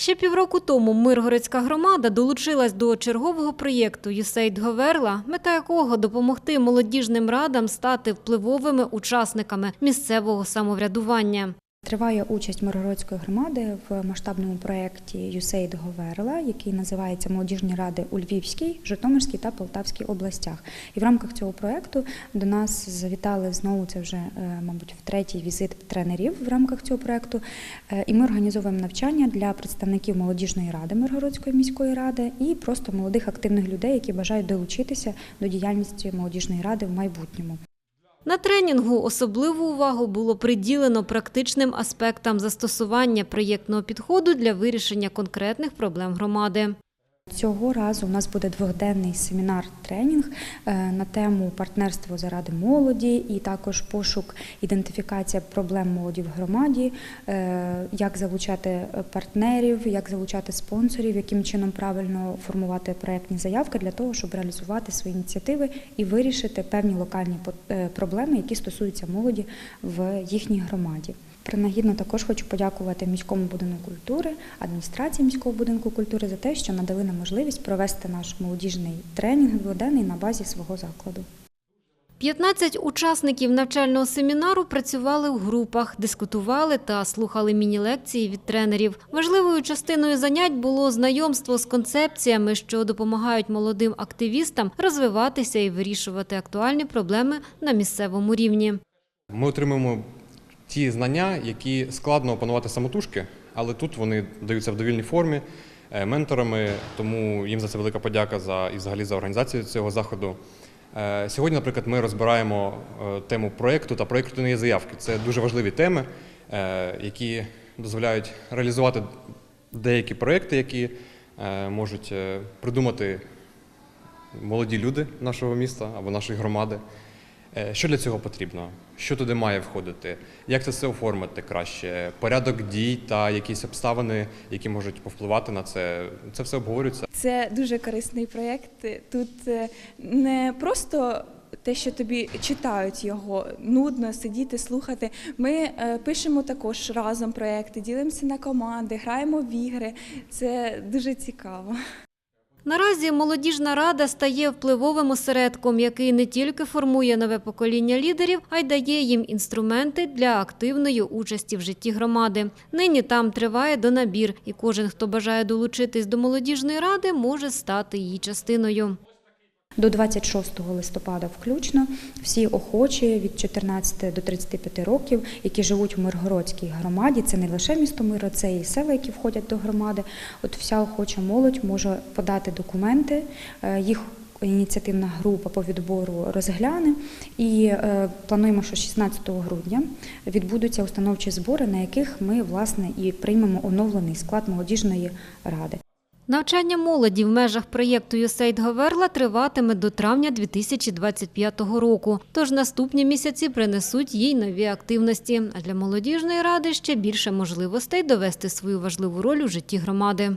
Ще півроку тому Миргородська громада долучилась до чергового проєкту «Юсейд Говерла», мета якого допомогти молодіжним радам стати впливовими учасниками місцевого самоврядування. Триває участь Миргородської громади в масштабному проєкті «USAID Говерла, який називається Молодіжні ради у Львівській, Житомирській та Полтавській областях. І в рамках цього проєкту до нас завітали знову це вже, е, мабуть, в третій візит тренерів в рамках цього проєкту. Е, І ми організовуємо навчання для представників молодіжної ради Миргородської міської ради і просто молодих активних людей, які бажають долучитися до діяльності молодіжної ради в майбутньому. На тренінгу особливу увагу було приділено практичним аспектам застосування проєктного підходу для вирішення конкретних проблем громади. Цього разу у нас буде двохденний семінар-тренінг е, на тему партнерство заради молоді і також пошук, ідентифікація проблем молоді в громаді, е, як залучати партнерів, як залучати спонсорів, яким чином правильно формувати проєктні заявки для того, щоб реалізувати свої ініціативи і вирішити певні локальні е, проблеми, які стосуються молоді в їхній громаді. Принагідно також хочу подякувати міському будинку культури, адміністрації міського будинку культури за те, що надали нам можливість провести наш молодіжний тренінг дводенний на базі свого закладу. 15 учасників навчального семінару працювали в групах, дискутували та слухали міні-лекції від тренерів. Важливою частиною занять було знайомство з концепціями, що допомагають молодим активістам розвиватися і вирішувати актуальні проблеми на місцевому рівні. Ми отримуємо ті знання, які складно опанувати самотужки, але тут вони даються в довільній формі е, менторами, тому їм за це велика подяка за і взагалі за організацію цього заходу. Е, Сьогодні, наприклад, ми розбираємо е, тему проєкту та проєктної заявки. Це дуже важливі теми, які дозволяють реалізувати деякі проєкти, які можуть придумати молоді люди нашого міста або нашої громади. Е, Що для цього потрібно? Що туди має входити? Як це все оформити краще? Порядок дій та якісь обставини, які можуть повпливати на це. Це все обговорюється. Це дуже корисний проєкт. Тут е, не просто те, що тобі читають його, нудно сидіти, слухати. Ми е, пишемо також разом проєкти, ділимося на команди, граємо в ігри. Це дуже цікаво. Наразі молодіжна рада стає впливовим осередком, який не тільки формує нове покоління лідерів, а й дає їм інструменти для активної участі в житті громади. Нині там триває донабір, і кожен, хто бажає долучитись до молодіжної ради, може стати її частиною. До 26 листопада включно всі охочі від 14 до 35 років, які живуть в Миргородській громаді, це не лише місто Миро, це і села, які входять до громади. От вся охоча молодь може подати документи, е, їх ініціативна група по відбору розгляне. І е, плануємо, що 16 грудня відбудуться установчі збори, на яких ми власне і приймемо оновлений склад молодіжної ради. Навчання молоді в межах проєкту «Юсейд Говерла триватиме до травня 2025 року. Тож наступні місяці принесуть їй нові активності. А для молодіжної ради ще більше можливостей довести свою важливу роль у житті громади.